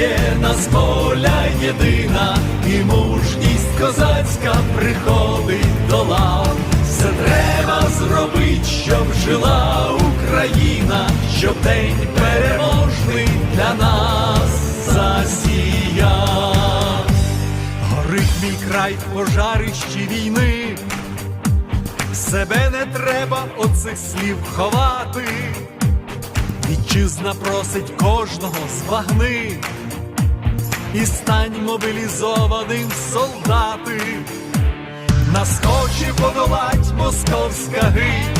єднає нас воля єдина, і мужність козацька приходить до лав. Все треба зробить, щоб жила Україна, щоб день переможний для нас засіяв. Горить мій край в пожарищі війни. Себе не треба оцих слів ховати. Вітчизна просить кожного збагни і стань мобілізованим солдати. Нас хоче подолать московська гить,